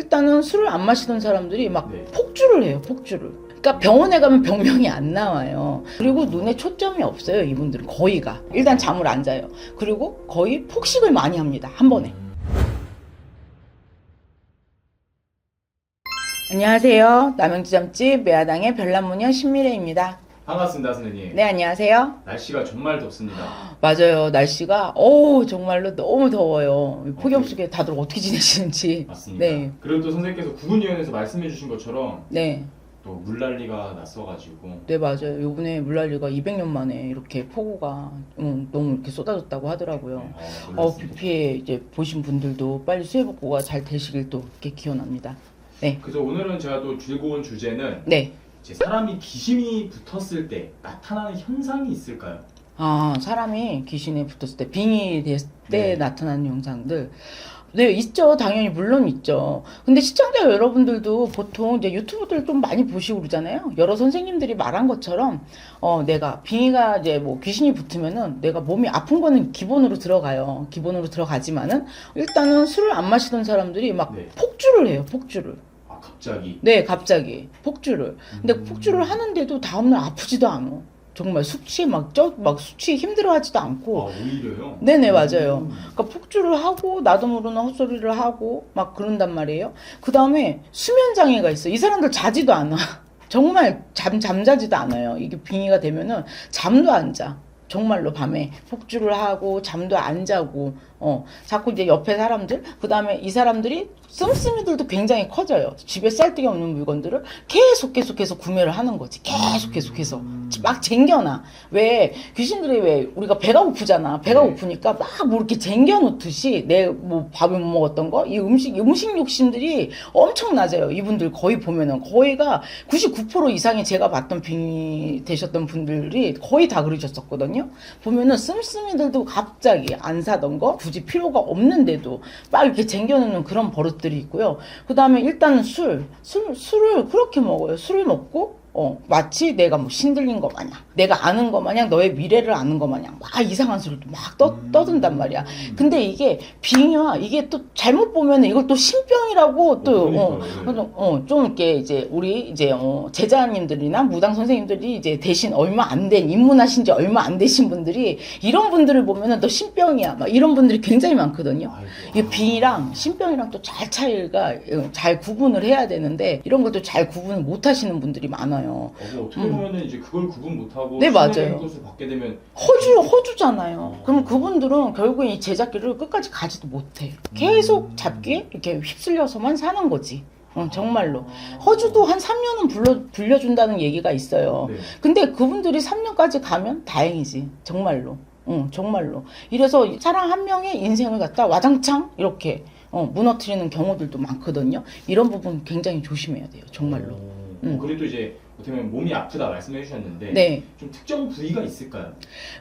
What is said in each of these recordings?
일단은 술을 안 마시던 사람들이 막 네. 폭주를 해요, 폭주를. 그러니까 병원에 가면 병명이 안 나와요. 그리고 눈에 초점이 없어요, 이분들은 거의가. 일단 잠을 안 자요. 그리고 거의 폭식을 많이 합니다, 한 번에. 안녕하세요. 남영지 점집 매화당의 별난무녀 신미래입니다. 반갑습니다, 선생님. 네, 안녕하세요. 날씨가 정말 덥습니다. 맞아요. 날씨가, 어우, 정말로 너무 더워요. 폭염 네. 속에 다들 어떻게 지내시는지. 맞습니다. 네. 그리고 또 선생님께서 구분위원회에서 말씀해주신 것처럼 네. 또 물난리가 났어가지고 네 맞아요. 요번에 물난리가 200년 만에 이렇게 폭우가 음, 너무 이렇게 쏟아졌다고 하더라고요. 네, 어, 어, 놀랐습니다. 비 피해 이제 보신 분들도 빨리 수해 복구가 잘 되시길 또 이렇게 기원합니다. 그래서 오늘은 제가 또온 주제는 네. 이제 사람이 귀신이 붙었을 때 나타나는 현상이 있을까요? 아 사람이 귀신에 붙었을 때 빙이 됐을 때 네. 나타나는 영상들. 네, 있죠. 당연히 물론 있죠. 근데 시청자 여러분들도 보통 이제 유튜브들 좀 많이 보시고 그러잖아요. 여러 선생님들이 말한 것처럼 어 내가 빙의가 이제 뭐 귀신이 붙으면은 내가 몸이 아픈 거는 기본으로 들어가요. 기본으로 들어가지만은 일단은 술을 안 마시던 사람들이 막 네. 폭주를 해요. 폭주를. 아 갑자기. 네, 갑자기 폭주를. 근데 음. 폭주를 하는데도 다음날 아프지도 않아. 정말 숙취 막저막 숙취 힘들어하지도 않고. 아 오히려요? 네네 맞아요. 음. 그러니까 폭주를 하고 나도 모르는 헛소리를 하고 막 그런단 말이에요. 그 다음에 수면 장애가 있어. 이 사람들 자지도 않아. 정말 잠 잠자지도 않아요. 이게 빙의가 되면은 잠도 안 자. 정말로 밤에 폭주를 하고 잠도 안 자고 어 자꾸 이제 옆에 사람들 그 다음에 이 사람들이 씀씀이들도 굉장히 커져요 집에 쌀데기 없는 물건들을 계속 계속 계속 구매를 하는 거지 계속 계속 해서 음. 막 쟁겨놔. 왜? 귀신들이 왜 우리가 배가 고프잖아. 배가 네. 고프니까 막 뭐 이렇게 쟁겨놓듯이 내 뭐 밥을 못 먹었던 거? 이 음식 음식 욕심들이 엄청 낮아요. 이분들 거의 보면은. 거의가 99% 이상이 제가 봤던 빙의 되셨던 분들이 거의 다 그러셨었거든요. 보면은 씀씀이들도 갑자기 안 사던 거? 굳이 필요가 없는데도 막 이렇게 쟁겨놓는 그런 버릇들이 있고요. 그 다음에 일단은 술, 술 술을 그렇게 먹어요. 술을 먹고 어, 마치 내가 뭐 신들린 거 마냥, 내가 아는 거 마냥, 너의 미래를 아는 거 마냥, 막 이상한 소리를 막 떠, 떠든단 말이야. 음. 근데 이게 빙의야. 이게 또 잘못 보면 이걸 또 신병이라고 또, 어, 그러니까요, 네. 그래서, 어, 좀 이렇게 이제 우리 이제, 어, 제자님들이나 무당 선생님들이 이제 대신 얼마 안 된, 입문하신 지 얼마 안 되신 분들이 이런 분들을 보면은 너 신병이야. 막 이런 분들이 굉장히 많거든요. 아. 빙이랑 신병이랑 또 잘 차이가 어, 잘 구분을 해야 되는데 이런 것도 잘 구분을 못 하시는 분들이 많아요. 어, 뭐 어떻게 음. 보면은 이제 그걸 구분 못하고 네, 맞아요. 신의 것을 받게 되면 허주 허주잖아요. 어. 그럼 그분들은 결국 이 제작기를 끝까지 가지도 못해. 계속 음. 잡기에 이렇게 휩쓸려서만 사는 거지. 어, 정말로. 아. 허주도 한 3년은 불러, 불려준다는 얘기가 있어요. 네. 근데 그분들이 3년까지 가면 다행이지. 정말로. 응, 정말로. 이래서 사람 한 명의 인생을 갖다 와장창 이렇게 어, 무너뜨리는 경우들도 많거든요. 이런 부분 굉장히 조심해야 돼요. 정말로. 어, 음. 그리고 또 이제 어떻게 보면 몸이 아프다 말씀해 주셨는데 네. 좀 특정 부위가 있을까요?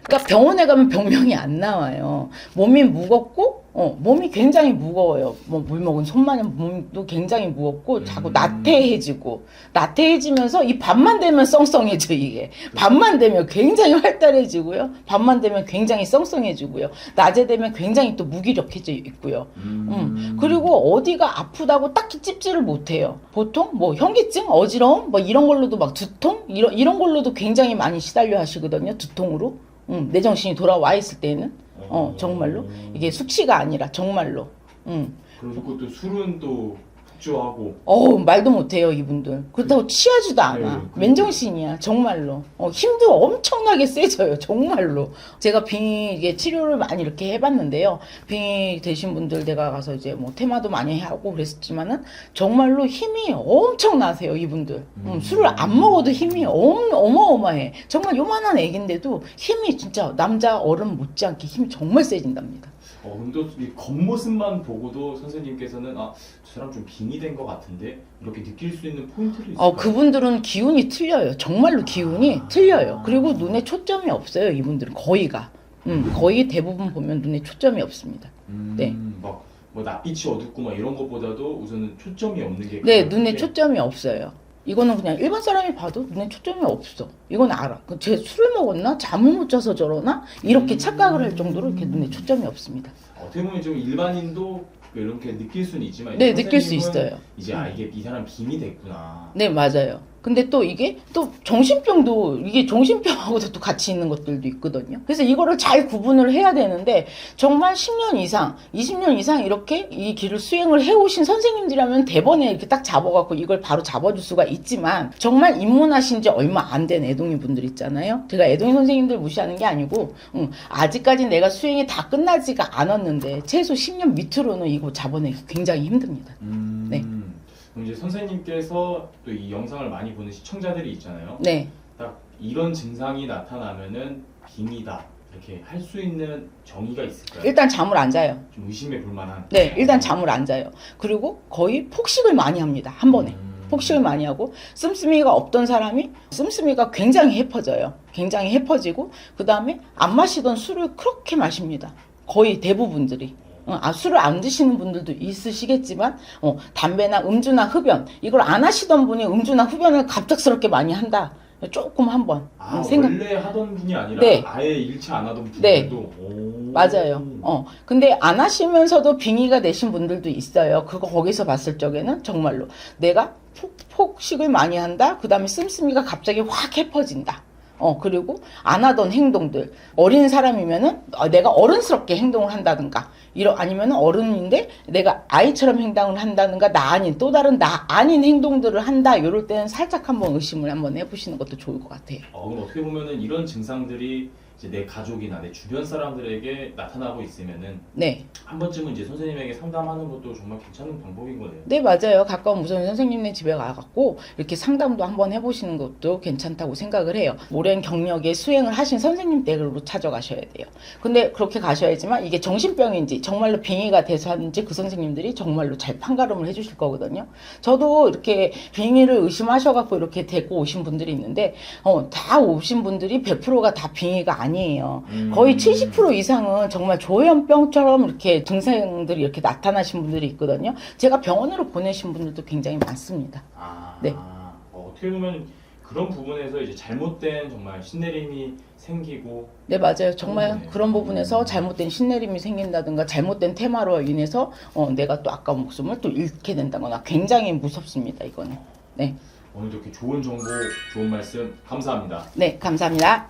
그러니까 병원에 가면 병명이 안 나와요. 몸이 무겁고, 어, 몸이 굉장히 무거워요. 뭐 물 먹은 손마냥 몸도 굉장히 무겁고, 자꾸 음. 나태해지고, 나태해지면서 이 밤만 되면 썽썽해져 이게. 밤만 되면 굉장히 활달해지고요. 밤만 되면 굉장히 썽썽해지고요. 낮에 되면 굉장히 또 무기력해져 있고요. 음. 그리고 어디가 아프다고 딱히 찝지를 못해요. 보통 뭐 현기증, 어지러움, 뭐 이런 걸로도 막 두통 이런 이런 걸로도 굉장히 많이 시달려 하시거든요. 두통으로. 음, 내 정신이 돌아와 있을 때는 어 정말로 이게 숙취가 아니라 정말로. 음. 그래서 그것도 술은 또 폭주하고 어우 말도 못해요 이분들. 그렇다고 취하지도 않아. 네, 그러니까요. 맨정신이야 정말로. 어, 힘도 엄청나게 세져요 정말로. 제가 빙의 이게 치료를 많이 이렇게 해봤는데요. 빙의 되신 분들 내가 가서 이제 뭐 테마도 많이 하고 그랬었지만은 정말로 힘이 엄청나세요 이분들. 음, 음. 술을 안 먹어도 힘이 엄, 어마어마해. 정말 요만한 애긴데도 힘이 진짜 남자 어른 못지않게 힘이 정말 세진답니다. 어 근데 이 겉모습만 보고도 선생님께서는 아 저 사람 좀 빙이 된것 같은데 이렇게 느낄 수 있는 있을까요? 어, 그분들은 기운이 틀려요. 정말로 기운이 틀려요. 그리고 눈에 초점이 없어요. 이분들은 거의가. 음, 거의 대부분 보면 눈에 초점이 없습니다. 음, 네. 막뭐 낯빛이 어둡고 막 이런 것보다도 우선은 초점이 없는 게 네, 눈에 큰 게- 초점이 없어요. 이거는 그냥 일반 사람이 봐도 눈에 초점이 없어. 이건 알아. 그제 술을 먹었나? 잠을 못 자서 저러나? 이렇게 음. 착각을 할 정도로 이렇게 눈에 초점이 없습니다. 어떻게 보면 좀 일반인도 이렇게 느낄 수는 있지만 네, 느낄 수 선생님은 있어요. 이제 아 이게 이 사람 빙이 됐구나. 네, 맞아요. 근데 또 이게 또 정신병도 이게 정신병하고도 또 같이 있는 것들도 있거든요. 그래서 이거를 잘 구분을 해야 되는데 정말 10년 이상, 20년 이상 이렇게 이 길을 수행을 해오신 선생님들이라면 대번에 이렇게 딱 잡아갖고 이걸 바로 잡아줄 수가 있지만 정말 입문하신 지 얼마 안 된 애동이 분들 있잖아요. 제가 애동이 선생님들 무시하는 게 아니고 음, 아직까지 내가 수행이 다 끝나지가 않았는데 최소 10년 밑으로는 이거 잡아내기 굉장히 힘듭니다. 음, 네. 그럼 이제 선생님께서 또 이 영상을 많이 보는 시청자들이 있잖아요. 네. 딱 이런 증상이 나타나면은 빙이다 이렇게 할 수 있는 정의가 있을까요? 일단 잠을 안 자요. 좀 의심해 볼 만한. 네, 일단 잠을 안 자요. 그리고 거의 폭식을 많이 합니다. 한 번에. 음. 폭식을 많이 하고 씀씀이가 없던 사람이 씀씀이가 굉장히 해퍼져요. 굉장히 해퍼지고 그 다음에 안 마시던 술을 그렇게 마십니다. 거의 대부분들이. 어, 아, 술을 안 드시는 분들도 있으시겠지만 어, 담배나 음주나 흡연 이걸 안 하시던 분이 음주나 흡연을 갑작스럽게 많이 한다. 조금 한번 아 음, 생각. 원래 하던 분이 아니라 네. 아예 일치 안 하던 네. 분들도 오. 맞아요. 어. 근데 안 하시면서도 빙의가 되신 분들도 있어요. 그거 거기서 봤을 적에는 정말로 내가 폭, 폭식을 많이 한다. 그 다음에 씀씀이가 갑자기 확 해퍼진다. 어, 그리고 안 하던 행동들. 어린 사람이면은 어, 내가 어른스럽게 행동을 한다든가. 이러, 아니면 어른인데 내가 아이처럼 행동을 한다든가. 나 아닌, 또 다른 나 아닌 행동들을 한다. 이럴 때는 살짝 한번 의심을 한번 해보시는 것도 좋을 것 같아요. 어, 그럼 어떻게 보면은 이런 증상들이 이제 내 가족이나 내 주변 사람들에게 나타나고 있으면은 네. 한 번쯤은 이제 선생님에게 상담하는 것도 정말 괜찮은 방법인 거네요. 네, 맞아요. 가까운 무서운 선생님네 집에 가갖고 이렇게 상담도 한번 해보시는 것도 괜찮다고 생각을 해요. 오랜 경력에 수행을 하신 선생님 댁으로 찾아가셔야 돼요. 근데 그렇게 가셔야지만 이게 정신병인지 정말로 빙의가 돼서 하는지 그 선생님들이 정말로 잘 판가름을 해주실 거거든요. 저도 이렇게 빙의를 의심하셔갖고 이렇게 데리고 오신 분들이 있는데, 어, 다 오신 분들이 100%가 다 빙의가 아니에요. 음. 거의 70% 이상은 정말 조현병처럼 이렇게 증상들이 이렇게 나타나신 분들이 있거든요. 제가 병원으로 보내신 분들도 굉장히 많습니다. 아, 네. 어, 어떻게 보면 그런 부분에서 이제 잘못된 정말 신내림이 생기고 네, 맞아요. 정말 네. 그런 부분에서 잘못된 신내림이 생긴다든가 잘못된 테마로 인해서 어, 내가 또 아까운 목숨을 또 잃게 된다거나 굉장히 무섭습니다. 이거는. 네. 오늘도 이렇게 좋은 정보, 좋은 말씀 감사합니다. 네, 감사합니다.